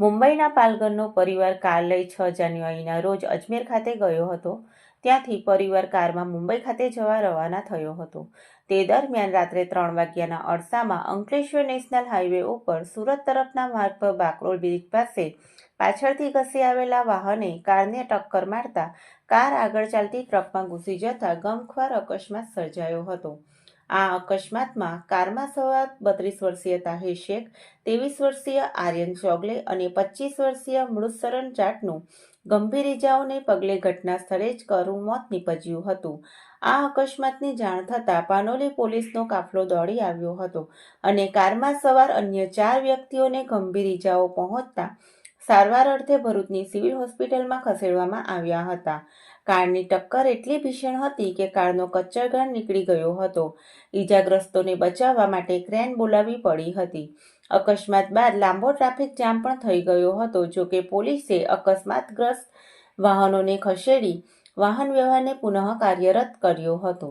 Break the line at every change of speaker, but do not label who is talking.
મુંબઈના પાલઘરનો પરિવાર કાર લઈ છ જાન્યુઆરીના રોજ અજમેર ખાતે ગયો હતો. ત્યાંથી પરિવાર કારમાં મુંબઈ ખાતે જવા રવાના થયો હતો. તે દરમિયાન રાત્રે ત્રણ વાગ્યાના અરસામાં અંકલેશ્વર નેશનલ હાઈવે ઉપર સુરત તરફના માર્ગ પર બાકરોલ બ્રિજ પાસે પાછળથી ઘસી આવેલા વાહને કારને ટક્કર મારતા કાર આગળ ચાલતી ટ્રકમાં ઘૂસી જતા ગમખ્વાર અકસ્માત સર્જાયો હતો. આ અકસ્માતમાં કારમાં સવાર બત્રીસ વર્ષીય તાહિર શેખ ત્રેવીસ વર્ષીય આર્યન ચોગલે અને પચીસ વર્ષીય મૃતસરણ જાટનું ગંભીર ઇજાઓને પગલે ઘટના સ્થળે જ કરુણ મોત નીપજ્યું હતું. આ અકસ્માતની જાણ થતાં પાનોલી પોલીસનો કાફલો દોડી આવ્યો હતો અને કારમાં સવાર અન્ય ચાર વ્યક્તિઓને ગંભીર ઇજાઓ પહોંચતા સારવાર અર્થે ભરૂચની સિવિલ હોસ્પિટલમાં ખસેડવામાં આવ્યા હતા. કારની ટક્કર એટલી ભીષણ હતી કે કારનો કચ્ચરગાળ નીકળી ગયો હતો. ઈજાગ્રસ્તોને બચાવવા માટે ક્રેન બોલાવવી પડી હતી. અકસ્માત બાદ લાંબો ટ્રાફિક જામ પણ થઈ ગયો હતો, જો કે પોલીસે અકસ્માતગ્રસ્ત વાહનોને ખસેડી વાહન વ્યવહારને પુનઃ કાર્યરત કર્યો હતો.